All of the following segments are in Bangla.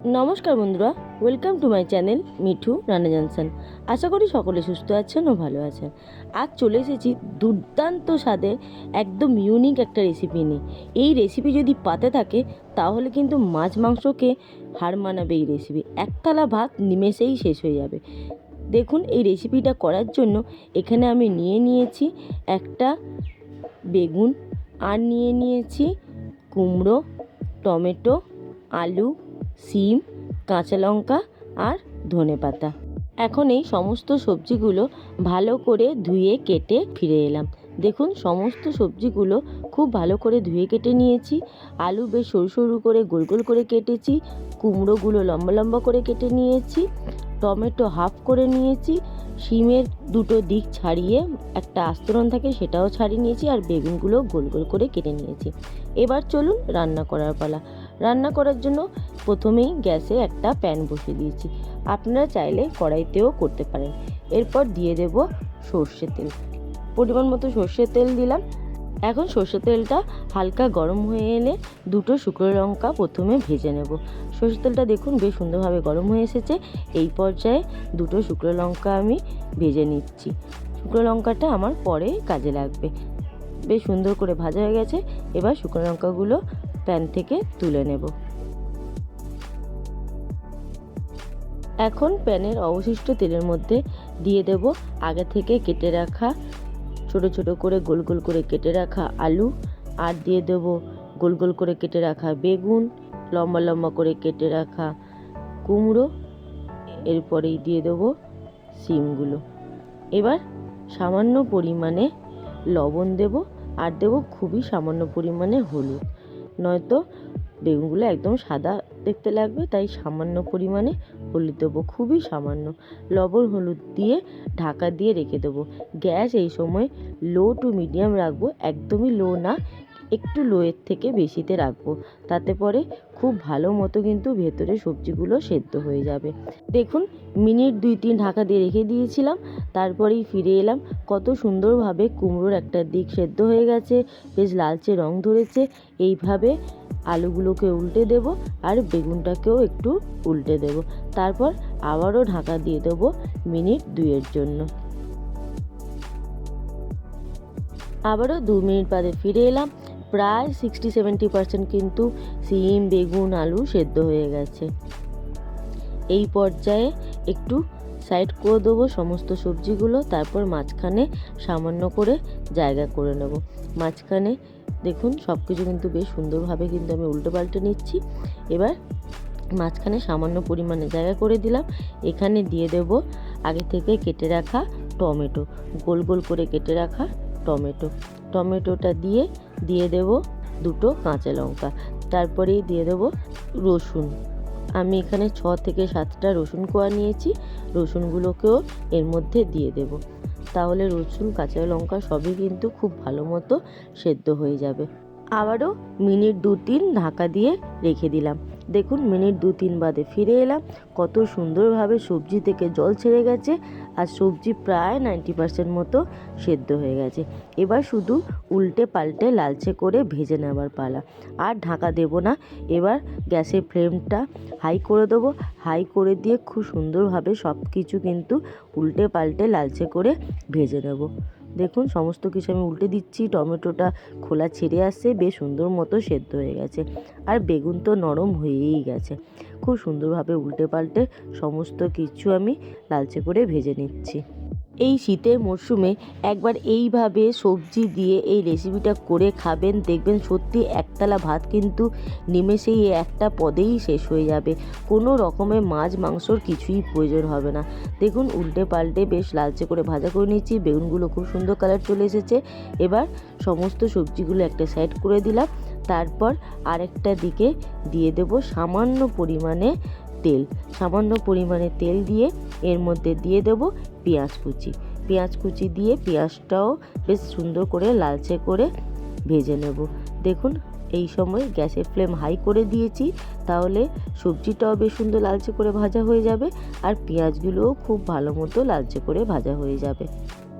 নমস্কার বন্ধুরা welcome to my channel Mithu Rana জানসান। আশা করি সকলে সুস্থ আছেন ও ভালো আছেন। আজ চলে এসেছি দুর্দান্ত স্বাদের একদম ইউনিক একটা রেসিপি নিয়ে। এই রেসিপি যদি পাতে থাকে, তাহলে কিন্তু মাছ মাংসকে হার মানাবে এই রেসিপি একতলা ভাত নিমেষেই শেষ হয়ে যাবে। দেখুন, এই রেসিপিটা করার জন্য এখানে আমি নিয়ে নিয়েছি একটা বেগুন, আর নিয়ে নিয়েছি কুমড়ো, টমেটো, আলু সিম, কাঁচা লঙ্কা আর ধনেপাতা এখন এই সমস্ত সবজিগুলো ভালো করে ধুয়ে কেটে ফিরে এলাম। দেখুন, সমস্ত সবজিগুলো খুব ভালো করে ধুয়ে কেটে নিয়েছি। আলু বেশ সরু সরু করে গোল গোল করে কেটেছি। কুমড়োগুলো লম্বা লম্বা করে কেটে নিয়েছি। টমেটো হাফ করে নিয়েছি। শিমের দুটো দিক ছাড়িয়ে একটা আস্তরণ থাকে সেটাও ছাড়িয়ে নিয়েছি আর বেগুনগুলো গোল গোল করে কেটে নিয়েছি। এবার চলুন রান্না করার পালা। রান্না করার জন্য প্রথমেই গ্যাসে একটা প্যান বসিয়ে দিয়েছি। আপনারা চাইলে কড়াইতেও করতে পারেন। এরপর দিয়ে দেব সর্ষে তেল। পরিমাণ মতো সর্ষের তেল দিলাম। এখন সর্ষে তেলটা হালকা গরম হয়ে এলে দুটো শুকনো লঙ্কা প্রথমে ভেজে নেব। সর্ষে তেলটা দেখুন বেশ সুন্দরভাবে গরম হয়ে এসেছে। এই পর্যায়ে দুটো শুকনো লঙ্কা আমি ভেজে নিচ্ছি। শুকনো লঙ্কাটা আমার পরে কাজে লাগবে। বেশ সুন্দর করে ভাজা হয়ে গেছে। এবার শুকনো লঙ্কাগুলো প্যান থেকে তুলে নেব। এখন প্যানের অবশিষ্ট তেলের মধ্যে দিয়ে দেব আগে থেকে কেটে রাখা, ছোট ছোট করে গোল গোল করে কেটে রাখা আলু আর দিয়ে দেব গোল গোল করে কেটে রাখা বেগুন, লম্বা লম্বা করে কেটে রাখা কুমড়ো, এরপরেই দিয়ে দেবো সিমগুলো। এবার সামান্য পরিমাণে লবণ দেব আর দেব খুবই সামান্য পরিমাণে হলুদ। নয়তো বেগুনগুলো একদম সাদা দেখতে লাগবে, তাই সামান্য পরিমাণে হলুদ দেবো, খুবই সামান্য। লবণ হলুদ দিয়ে ঢাকা দিয়ে রেখে দেবো। গ্যাস এই সময় লো টু মিডিয়াম রাখব, একদমই লো না। একটু লোয়ের থেকে বেশিতে রাখব। তাতে পরে খুব ভালো মতো কিন্তু ভেতরে সবজিগুলো সেদ্ধ হয়ে যাবে। দেখুন, মিনিট দুই তিন ঢাকা দিয়ে রেখে দিয়েছিলাম। তারপরেই ফিরে এলাম। কত সুন্দরভাবে কুমড়োর একটা দিক সেদ্ধ হয়ে গেছে, বেশ লালচে রং ধরেছে। এইভাবে আলুগুলোকে উল্টে দেব আর বেগুনটাকেও একটু উল্টে দেব। তারপর আবারও ঢাকা দিয়ে দেবো মিনিট দুইয়ের জন্য। আবারও দু মিনিট বাদে ফিরে এলাম। প্রায় সিক্সটি সেভেন্টি পার্সেন্ট কিন্তু সিম, বেগুন, আলু সেদ্ধ হয়ে গেছে। এই পর্যায়ে একটু সাইড করে দেবো সমস্ত সবজিগুলো, তারপর মাঝখানে সামান্য করে জায়গা করে নেব। মাঝখানে দেখুন সব কিছু কিন্তু বেশ সুন্দরভাবে কিন্তু আমি উল্টো পাল্টে নিচ্ছি। এবার মাঝখানে সামান্য পরিমাণে জায়গা করে দিলাম। এখানে দিয়ে দেব আগে থেকে কেটে রাখা টমেটো, গোল গোল করে কেটে রাখা টমেটো। টমেটোটা দিয়ে দিয়ে দেব দুটো কাঁচা লঙ্কা। তারপরেই দিয়ে দেব রসুন। আমি এখানে ছ থেকে সাতটা রসুন কোয়া নিয়েছি। রসুনগুলোকেও এর মধ্যে দিয়ে দেব। তাহলে রসুন, কাঁচা লঙ্কা সবই কিন্তু খুব ভালো মতো সেদ্ধ হয়ে যাবে। আবারও মিনিট দু তিন ঢাকা দিয়ে রেখে দিলাম। দেখুন মিনিট দু তিন বাদে ফিরে এলাম। কত সুন্দরভাবে সবজি থেকে জল ছেড়ে গেছে আর সবজি প্রায় নাইনটি পার্সেন্ট মতো সেদ্ধ হয়ে গেছে। এবার শুধু উল্টে পাল্টে লালচে করে ভেজে নেওয়ার পালা। আর ঢাকা দেব না, এবার গ্যাসের ফ্লেমটা হাই করে দেবো। হাই করে দিয়ে খুব সুন্দরভাবে সব কিছু কিন্তু উল্টে পাল্টে লালচে করে ভেজে নেব। দেখুন, সমস্ত কিছু আমি উল্টে দিচ্ছি, টমেটোটা খোলা ছেড়ে আসছে, বেশ সুন্দর মতো সেদ্ধ হয়ে গেছে। আর বেগুন তো নরম হয়েই গেছে। খুব সুন্দরভাবে উল্টে পাল্টে সমস্ত কিছু আমি লালচে করে ভেজে নিচ্ছি। এই শীতের মরশুমে একবার এইভাবে সবজি দিয়ে এই রেসিপিটা করে খাবেন, দেখবেন সত্যি একতলা ভাত কিন্তু নিমেষেই একটা পদেই শেষ হয়ে যাবে। কোনো রকমের মাছ, মাংসর কিছুই প্রয়োজন হবে না। দেখুন উল্টে পাল্টে বেশ লালচে করে ভাজা করে নিচ্ছি বেগুনগুলো খুব সুন্দর কালার চলে এসেছে। এবার সমস্ত সবজিগুলো একটা সাইড করে দিলাম। তারপর আরেকটা দিকে দিয়ে দেব সামান্য পরিমাণে তেল, সামান্য পরিমাণে তেল দিয়ে এর মধ্যে দিয়ে দেব পেঁয়াজ কুচি। পেঁয়াজ কুচি দিয়ে পেঁয়াজটাও বেশ সুন্দর করে লালচে করে ভেজে নেব। দেখুন, এই সময় গ্যাসের ফ্লেম হাই করে দিয়েছি, তাহলে সবজিটাও বেশ সুন্দর লালচে করে ভাজা হয়ে যাবে আর পেঁয়াজগুলোও খুব ভালো মতো লালচে করে ভাজা হয়ে যাবে।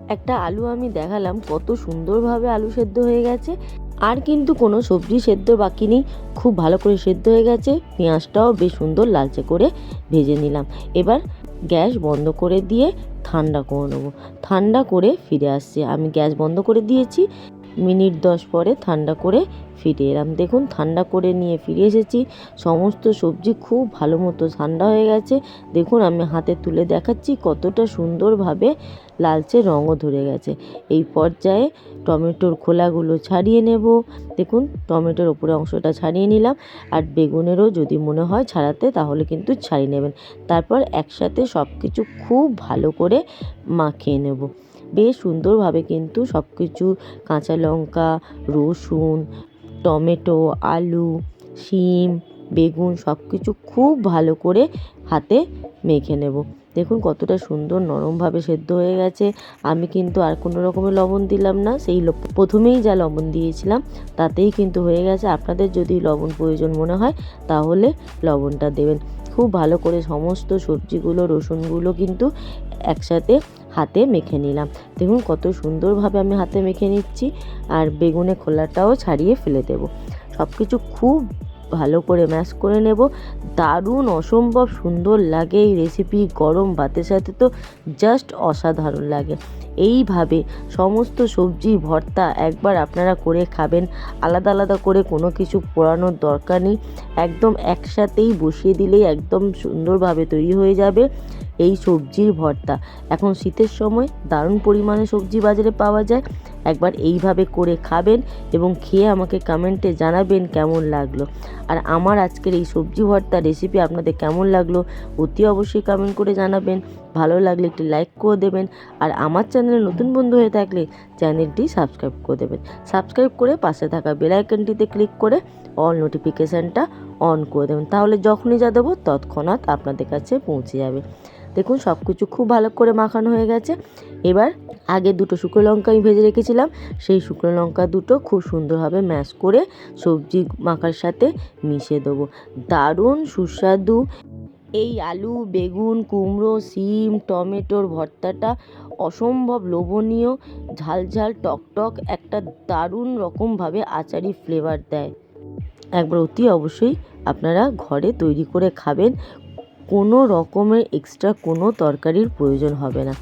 একটা আলু আমি দেখালাম, কত সুন্দরভাবে আলু সেদ্ধ হয়ে গেছে। আর কিন্তু কোনো সবজি সেদ্ধ বাকি নেই। খুব ভালো করে সেদ্ধ হয়ে গেছে। পেঁয়াজটাও বেশ সুন্দর লালচে করে ভেজে নিলাম। এবার গ্যাস বন্ধ করে দিয়ে ঠান্ডা করে নেব। ঠান্ডা করে ফিরে আসছে। আমি গ্যাস বন্ধ করে দিয়েছি। মিনিট দশ পরে ঠান্ডা করে ফিরে এলাম। দেখুন, ঠান্ডা করে নিয়ে ফিরে এসেছি। সমস্ত সবজি খুব ভালো মতো ঠান্ডা হয়ে গেছে। দেখুন, আমি হাতে তুলে দেখাচ্ছি কতটা সুন্দরভাবে লালচে রঙও ধরে গেছে। এই পর্যায়ে টমেটোর খোলাগুলো ছাড়িয়ে নেব। দেখুন, টমেটোর ওপরে অংশটা ছাড়িয়ে নিলাম। আর বেগুনেরও যদি মনে হয় ছাড়াতে, তাহলে কিন্তু ছাড়িয়ে নেবেন। তারপর একসাথে সব কিছু খুব ভালো করে মাখিয়ে নেব। বেশ সুন্দরভাবে কিন্তু সব কিছু কাঁচা লঙ্কা, রসুন, টমেটো, আলু, শিম, বেগুন সব কিছু খুব ভালো করে হাতে মেখে নেব। দেখুন কতটা সুন্দর নরমভাবে সেদ্ধ হয়ে গেছে। আমি কিন্তু আর কোনো রকমের লবণ দিলাম না। সেই প্রথমেই যা লবণ দিয়েছিলাম তাতেই কিন্তু হয়ে গেছে। আপনাদের যদি লবণ প্রয়োজন মনে হয় তাহলে লবণটা দেবেন। খুব ভালো করে সমস্ত সবজিগুলো, রসুনগুলো কিন্তু একসাথে হাতে মেখে নিলাম। দেখুন কত সুন্দরভাবে আমি হাতে মেখে নিচ্ছি আর বেগুনের খোলাটাও ছাড়িয়ে ফেলে দেব। সব কিছু খুব ভালো করে ম্যাশ করে নেব। দারুণ, অসম্ভব সুন্দর লাগে এই রেসিপি গরম ভাতের সাথে তো জাস্ট অসাধারণ লাগে। এইভাবে সমস্ত সবজি, ভর্তা একবার আপনারা করে খাবেন। আলাদা আলাদা করে কোনো কিছু পোড়ানোর দরকার নেই। একদম একসাথেই বসিয়ে দিলেই একদম সুন্দরভাবে তৈরি হয়ে যাবে। এই সবজির ভর্তা। এখন শীতের সময় দারুণ পরিমাণে সবজি বাজারে পাওয়া যায়। একবার এইভাবে করে খাবেন এবং খেয়ে আমাকে কমেন্টে জানাবেন কেমন লাগল। আর আমার আজকের এই সবজি ভর্তা রেসিপি আপনাদের কেমন লাগল অতি অবশ্যই কমেন্ট করে জানাবেন। ভালো লাগলে একটি লাইক করে দেবেন। আর আমার চ্যানেলে নতুন বন্ধু হয়ে থাকলে চ্যানেলটি সাবস্ক্রাইব করে দেবেন। সাবস্ক্রাইব করে পাশে থাকা বেল আইকনটিতে ক্লিক করে অল নোটিফিকেশানটা অন করে দেবেন। তাহলে যখনই যা দেবো তৎক্ষণাৎ আপনাদের কাছে পৌঁছে যাবে। দেখুন সব কিছু খুব ভালো করে মাখানো হয়ে গেছে। এবার আগে দুটো শুকনো লঙ্কা আমি ভেজে রেখেছিলাম। সেই শুকনো লঙ্কা দুটো খুব সুন্দরভাবে ম্যাশ করে সবজি মাখার সাথে মিশিয়ে দেবো। দারুণ সুস্বাদু। এই আলু, বেগুন, কুমড়ো, সিম, টমেটোর ভর্তাটা অসম্ভব লোভনীয়। ঝাল ঝাল, টক টক, একটা দারুণ রকমভাবে আচারি ফ্লেভার দেয়। একবার অতি অবশ্যই আপনারা ঘরে তৈরি করে খাবেন। কোনো রকমের এক্সট্রা কোনো তরকারির প্রয়োজন হবে না।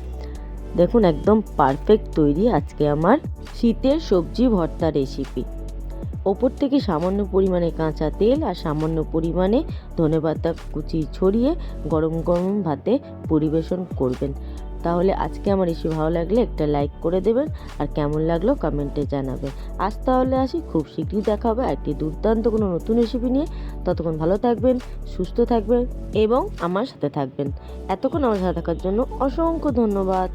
দেখুন, একদম পারফেক্ট তৈরি আজকে আমার শীতের সবজি ভর্তা রেসিপি ওপর থেকে সামান্য পরিমাণে কাঁচা তেল আর সামান্য পরিমাণে ধনেপাতা কুচি ছড়িয়ে গরম গরম ভাতে পরিবেশন করবেন। তাহলে আজকে আমার রেসিপি ভালো লাগলে একটা লাইক করে দেবেন আর কেমন লাগল কমেন্টে জানাবে আজ তাহলে আসি, খুব শীঘ্রই দেখা হবে একটি দুর্দান্ত কোনো নতুন রেসিপি নিয়ে। ততক্ষণ ভালো থাকবেন, সুস্থ থাকবেন এবং আমার সাথে থাকবেন। এতক্ষণ আমার সাথে থাকার জন্য অসংখ্য ধন্যবাদ।